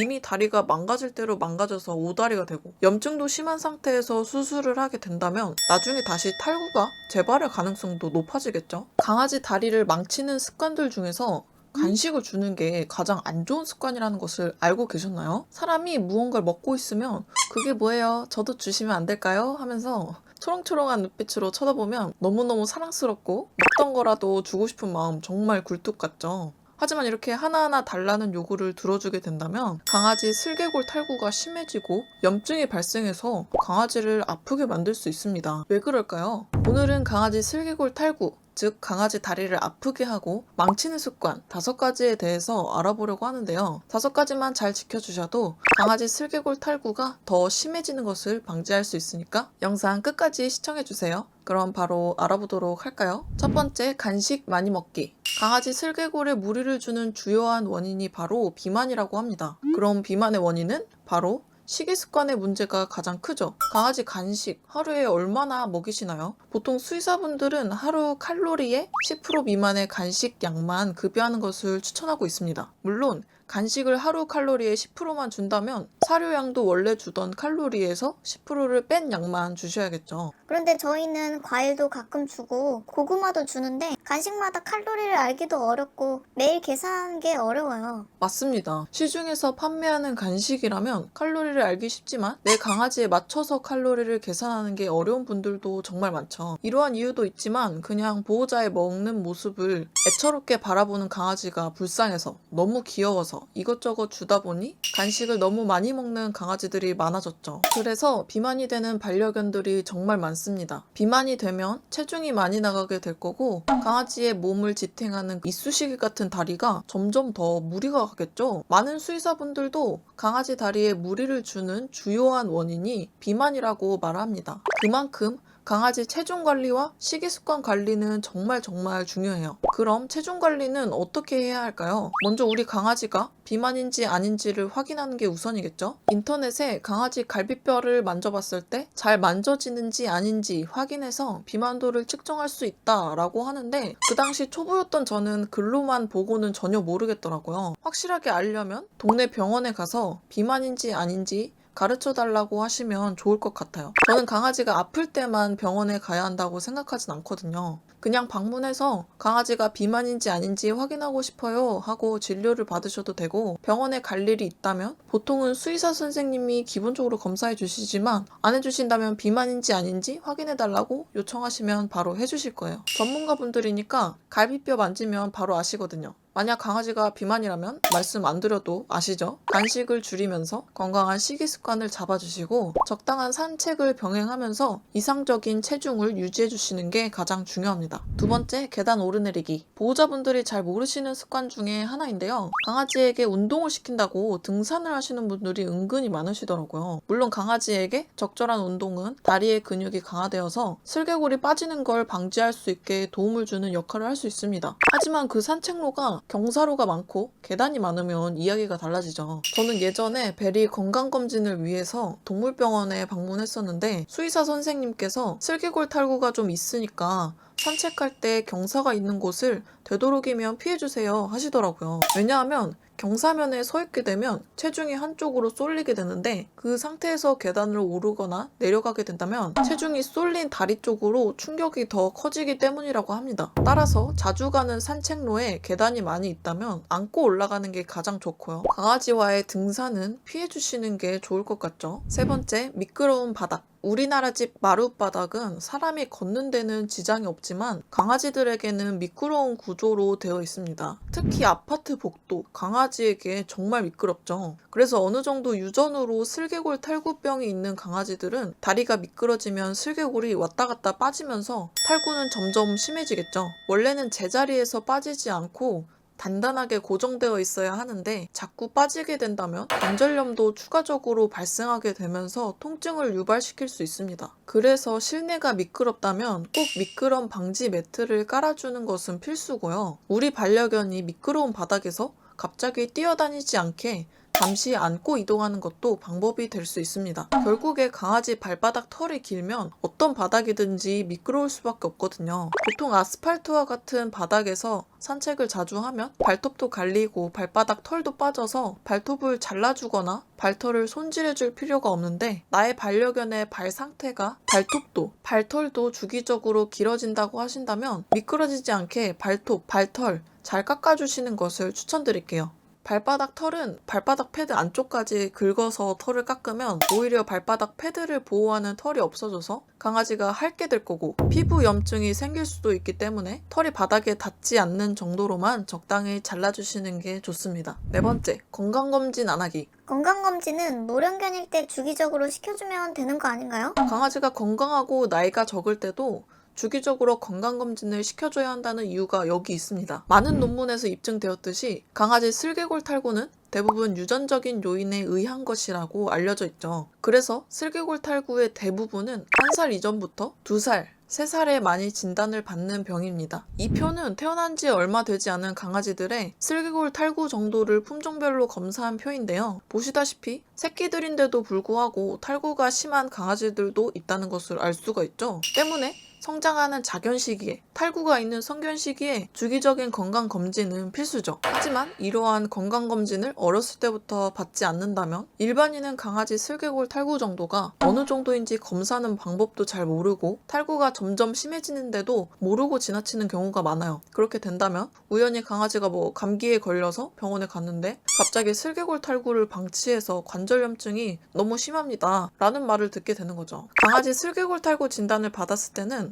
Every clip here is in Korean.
이미 다리가 망가질 대로 망가져서 오다리가 되고 염증도 심한 상태에서 수술을 하게 된다면 나중에 다시 탈구가 재발할 가능성도 높아지겠죠. 강아지 다리를 망치는 습관들 중에서 간식을 주는 게 가장 안 좋은 습관이라는 것을 알고 계셨나요? 사람이 무언가를 먹고 있으면 그게 뭐예요? 저도 주시면 안 될까요? 하면서 초롱초롱한 눈빛으로 쳐다보면 너무너무 사랑스럽고 먹던 거라도 주고 싶은 마음 정말 굴뚝 같죠. 하지만 이렇게 하나하나 달라는 요구를 들어주게 된다면 강아지 슬개골 탈구가 심해지고 염증이 발생해서 강아지를 아프게 만들 수 있습니다. 왜 그럴까요? 오늘은 강아지 슬개골 탈구, 즉 강아지 다리를 아프게 하고 망치는 습관 다섯 가지에 대해서 알아보려고 하는데요. 다섯 가지만 잘 지켜주셔도 강아지 슬개골 탈구가 더 심해지는 것을 방지할 수 있으니까 영상 끝까지 시청해주세요. 그럼 바로 알아보도록 할까요? 첫 번째, 간식 많이 먹기. 강아지 슬개골에 무리를 주는 주요한 원인이 바로 비만이라고 합니다. 그럼 비만의 원인은 바로 식이 습관의 문제가 가장 크죠. 강아지 간식 하루에 얼마나 먹이시나요? 보통 수의사분들은 하루 칼로리의 10% 미만의 간식 양만 급여하는 것을 추천하고 있습니다. 물론 간식을 하루 칼로리의 10%만 준다면 사료양도 원래 주던 칼로리에서 10%를 뺀 양만 주셔야겠죠. 그런데 저희는 과일도 가끔 주고 고구마도 주는데 간식마다 칼로리를 알기도 어렵고 매일 계산하는 게 어려워요. 맞습니다. 시중에서 판매하는 간식이라면 칼로리를 알기 쉽지만 내 강아지에 맞춰서 칼로리를 계산하는 게 어려운 분들도 정말 많죠. 이러한 이유도 있지만 그냥 보호자의 먹는 모습을 애처롭게 바라보는 강아지가 불쌍해서 너무 귀여워서 이것저것 주다 보니 간식을 너무 많이 먹는 강아지들이 많아졌죠. 그래서 비만이 되는 반려견들이 정말 많습니다. 비만이 되면 체중이 많이 나가게 될 거고 강아지의 몸을 지탱하는 이쑤시개 같은 다리가 점점 더 무리가 가겠죠. 많은 수의사분들도 강아지 다리에 무리를 주는 주요한 원인이 비만이라고 말합니다. 그만큼 강아지 체중 관리와 식이 습관 관리는 정말 정말 중요해요. 그럼 체중 관리는 어떻게 해야 할까요? 먼저 우리 강아지가 비만인지 아닌지를 확인하는 게 우선이겠죠? 인터넷에 강아지 갈비뼈를 만져봤을 때 잘 만져지는지 아닌지 확인해서 비만도를 측정할 수 있다라고 하는데 그 당시 초보였던 저는 글로만 보고는 전혀 모르겠더라고요. 확실하게 알려면 동네 병원에 가서 비만인지 아닌지 가르쳐 달라고 하시면 좋을 것 같아요. 저는 강아지가 아플 때만 병원에 가야 한다고 생각하진 않거든요. 그냥 방문해서 강아지가 비만인지 아닌지 확인하고 싶어요 하고 진료를 받으셔도 되고 병원에 갈 일이 있다면 보통은 수의사 선생님이 기본적으로 검사해 주시지만 안 해주신다면 비만인지 아닌지 확인해 달라고 요청하시면 바로 해주실 거예요. 전문가 분들이니까 갈비뼈 만지면 바로 아시거든요. 만약 강아지가 비만이라면 말씀 안 드려도 아시죠? 간식을 줄이면서 건강한 식이 습관을 잡아주시고 적당한 산책을 병행하면서 이상적인 체중을 유지해 주시는 게 가장 중요합니다. 두 번째, 계단 오르내리기. 보호자분들이 잘 모르시는 습관 중에 하나인데요. 강아지에게 운동을 시킨다고 등산을 하시는 분들이 은근히 많으시더라고요. 물론 강아지에게 적절한 운동은 다리의 근육이 강화되어서 슬개골이 빠지는 걸 방지할 수 있게 도움을 주는 역할을 할 수 있습니다. 하지만 그 산책로가 경사로가 많고 계단이 많으면 이야기가 달라지죠. 저는 예전에 베리 건강검진을 위해서 동물병원에 방문했었는데 수의사 선생님께서 슬개골 탈구가 좀 있으니까 산책할 때 경사가 있는 곳을 되도록이면 피해주세요 하시더라고요. 왜냐하면 경사면에 서 있게 되면 체중이 한쪽으로 쏠리게 되는데 그 상태에서 계단을 오르거나 내려가게 된다면 체중이 쏠린 다리 쪽으로 충격이 더 커지기 때문이라고 합니다. 따라서 자주 가는 산책로에 계단이 많이 있다면 안고 올라가는 게 가장 좋고요. 강아지와의 등산은 피해 주시는 게 좋을 것 같죠. 세 번째, 미끄러운 바닥. 우리나라 집 마룻바닥은 사람이 걷는 데는 지장이 없지만 강아지들에게는 미끄러운 구조로 되어 있습니다. 특히 아파트 복도, 강아지에게 정말 미끄럽죠. 그래서 어느 정도 유전으로 슬개골 탈구병이 있는 강아지들은 다리가 미끄러지면 슬개골이 왔다 갔다 빠지면서 탈구는 점점 심해지겠죠. 원래는 제자리에서 빠지지 않고 단단하게 고정되어 있어야 하는데 자꾸 빠지게 된다면 관절염도 추가적으로 발생하게 되면서 통증을 유발시킬 수 있습니다. 그래서 실내가 미끄럽다면 꼭 미끄럼 방지 매트를 깔아주는 것은 필수고요. 우리 반려견이 미끄러운 바닥에서 갑자기 뛰어다니지 않게 잠시 안고 이동하는 것도 방법이 될 수 있습니다. 결국에 강아지 발바닥 털이 길면 어떤 바닥이든지 미끄러울 수밖에 없거든요. 보통 아스팔트와 같은 바닥에서 산책을 자주 하면 발톱도 갈리고 발바닥 털도 빠져서 발톱을 잘라주거나 발털을 손질해줄 필요가 없는데 나의 반려견의 발 상태가 발톱도 발털도 주기적으로 길어진다고 하신다면 미끄러지지 않게 발톱, 발털 잘 깎아주시는 것을 추천드릴게요. 발바닥 털은 발바닥 패드 안쪽까지 긁어서 털을 깎으면 오히려 발바닥 패드를 보호하는 털이 없어져서 강아지가 핥게 될 거고 피부 염증이 생길 수도 있기 때문에 털이 바닥에 닿지 않는 정도로만 적당히 잘라주시는 게 좋습니다. 네 번째, 건강검진 안 하기. 건강검진은 노령견일 때 주기적으로 시켜주면 되는 거 아닌가요? 강아지가 건강하고 나이가 적을 때도 주기적으로 건강검진을 시켜줘야 한다는 이유가 여기 있습니다. 많은 논문에서 입증되었듯이 강아지 슬개골 탈구는 대부분 유전적인 요인에 의한 것이라고 알려져 있죠. 그래서 슬개골 탈구의 대부분은 한 살 이전부터 두 살, 세 살에 많이 진단을 받는 병입니다. 이 표는 태어난 지 얼마 되지 않은 강아지들의 슬개골 탈구 정도를 품종별로 검사한 표인데요. 보시다시피 새끼들인데도 불구하고 탈구가 심한 강아지들도 있다는 것을 알 수가 있죠. 때문에 성장하는 자견 시기에 탈구가 있는 성견 시기에 주기적인 건강 검진은 필수죠. 하지만 이러한 건강 검진을 어렸을 때부터 받지 않는다면 일반인은 강아지 슬개골 탈구 정도가 어느 정도인지 검사하는 방법도 잘 모르고 탈구가 점점 심해지는데도 모르고 지나치는 경우가 많아요. 그렇게 된다면 우연히 강아지가 뭐 감기에 걸려서 병원에 갔는데 갑자기 슬개골 탈구를 방치해서 관절염증이 너무 심합니다. 라는 말을 듣게 되는 거죠. 강아지 슬개골 탈구 진단을 받았을 때는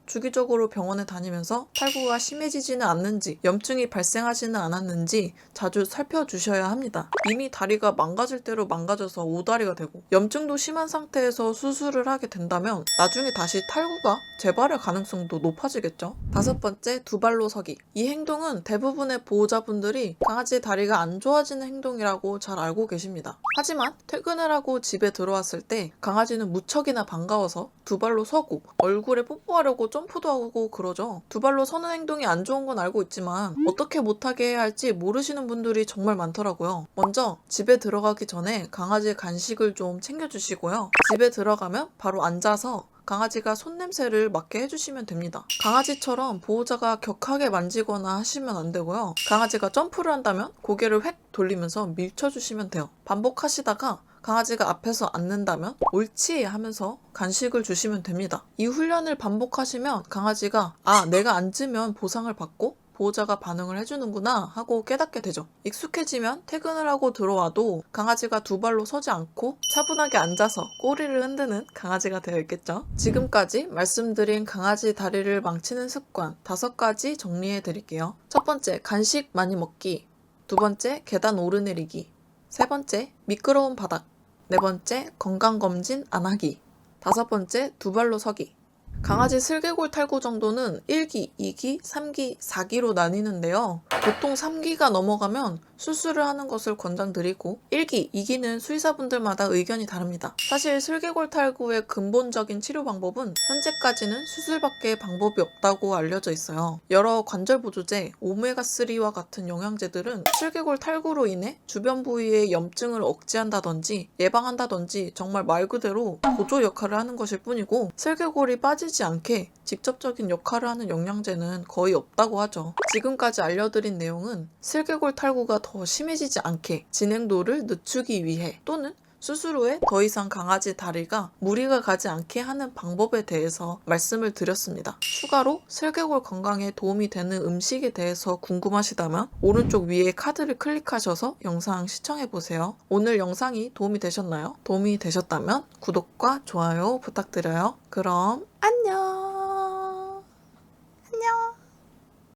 주기적으로 병원에 다니면서 탈구가 심해지지는 않는지, 염증이 발생하지는 않았는지 자주 살펴주셔야 합니다. 이미 다리가 망가질 대로 망가져서 오다리가 되고 염증도 심한 상태에서 수술을 하게 된다면 나중에 다시 탈구가 재발할 가능성도 높아지겠죠. 다섯 번째, 두 발로 서기. 이 행동은 대부분의 보호자분들이 강아지의 다리가 안 좋아지는 행동이라고 잘 알고 계십니다. 하지만 퇴근을 하고 집에 들어왔을 때 강아지는 무척이나 반가워서 두 발로 서고 얼굴에 뽀뽀하려고 점프도 하고 그러죠. 두 발로 서는 행동이 안 좋은 건 알고 있지만 어떻게 못하게 해야 할지 모르시는 분들이 정말 많더라고요. 먼저 집에 들어가기 전에 강아지 간식을 좀 챙겨주시고요. 집에 들어가면 바로 앉아서 강아지가 손냄새를 맡게 해주시면 됩니다. 강아지처럼 보호자가 격하게 만지거나 하시면 안 되고요. 강아지가 점프를 한다면 고개를 획 돌리면서 밀쳐주시면 돼요. 반복하시다가 강아지가 앞에서 앉는다면 옳지 하면서 간식을 주시면 됩니다. 이 훈련을 반복하시면 강아지가 아, 내가 앉으면 보상을 받고 보호자가 반응을 해주는구나 하고 깨닫게 되죠. 익숙해지면 퇴근을 하고 들어와도 강아지가 두 발로 서지 않고 차분하게 앉아서 꼬리를 흔드는 강아지가 되어 있겠죠. 지금까지 말씀드린 강아지 다리를 망치는 습관 다섯 가지 정리해 드릴게요. 첫 번째, 간식 많이 먹기. 두 번째, 계단 오르내리기. 세 번째, 미끄러운 바닥. 네 번째, 건강검진 안 하기. 다섯 번째, 두 발로 서기. 강아지 슬개골 탈구 정도는 1기, 2기, 3기, 4기로 나뉘는데요. 보통 3기가 넘어가면 수술을 하는 것을 권장드리고 1기, 2기는 수의사분들마다 의견이 다릅니다. 사실 슬개골 탈구의 근본적인 치료 방법은 현재까지는 수술밖에 방법이 없다고 알려져 있어요. 여러 관절 보조제, 오메가3와 같은 영양제들은 슬개골 탈구로 인해 주변 부위의 염증을 억제한다든지 예방한다든지 정말 말 그대로 보조 역할을 하는 것일 뿐이고 슬개골이 빠지지 않게 직접적인 역할을 하는 영양제는 거의 없다고 하죠. 지금까지 알려드린 내용은 슬개골 탈구가 더 심해지지 않게 진행도를 늦추기 위해 또는 수술 후에 더 이상 강아지 다리가 무리가 가지 않게 하는 방법에 대해서 말씀을 드렸습니다. 추가로 슬개골 건강에 도움이 되는 음식에 대해서 궁금하시다면 오른쪽 위에 카드를 클릭하셔서 영상 시청해보세요. 오늘 영상이 도움이 되셨나요? 도움이 되셨다면 구독과 좋아요 부탁드려요. 그럼 안녕!